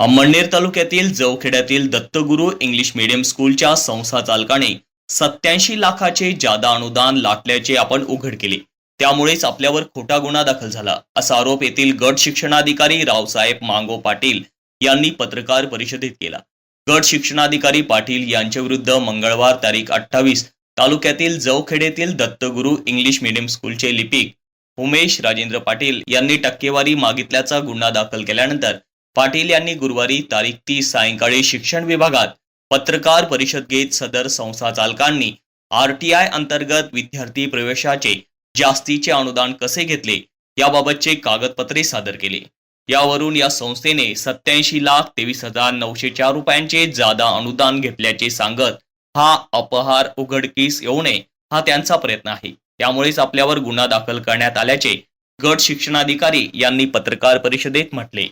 अंमळनेर तालुक्यातील जवखेड्यातील Dattaguru English medium स्कूलच्या संस्था चालकाने सत्याऐंशी लाखाचे जादा अनुदान लाटल्याचे आपण उघड केले. त्यामुळेच आपल्यावर खोटा गुन्हा दाखल झाला असा आरोप येथील गट शिक्षणाधिकारी रावसाहेब मांगो पाटील यांनी पत्रकार परिषदेत केला. गट शिक्षणाधिकारी पाटील यांच्याविरुद्ध मंगळवार तारीख अठ्ठावीस तालुक्यातील जवखेडेतील दत्तगुरू इंग्लिश मीडियम स्कूलचे लिपिक उमेश राजेंद्र पाटील यांनी टक्केवारी मागितल्याचा गुन्हा दाखल केल्यानंतर पाटील यांनी गुरुवारी तारीख तीस सायंकाळी शिक्षण विभागात पत्रकार परिषद घेत सदर संस्था चालकांनी आरटीआय अंतर्गत विद्यार्थी प्रवेशाचे जास्तीचे अनुदान कसे घेतले याबाबतचे कागदपत्रे सादर केले. यावरून या संस्थेने सत्याऐंशी लाख तेवीस हजार नऊशे चार रुपयांचे जादा अनुदान घेतल्याचे सांगत हा अपहार उघडकीस येऊ नये हा त्यांचा प्रयत्न आहे. त्यामुळेच आपल्यावर गुन्हा दाखल करण्यात आल्याचे गट शिक्षणाधिकारी यांनी पत्रकार परिषदेत म्हटले.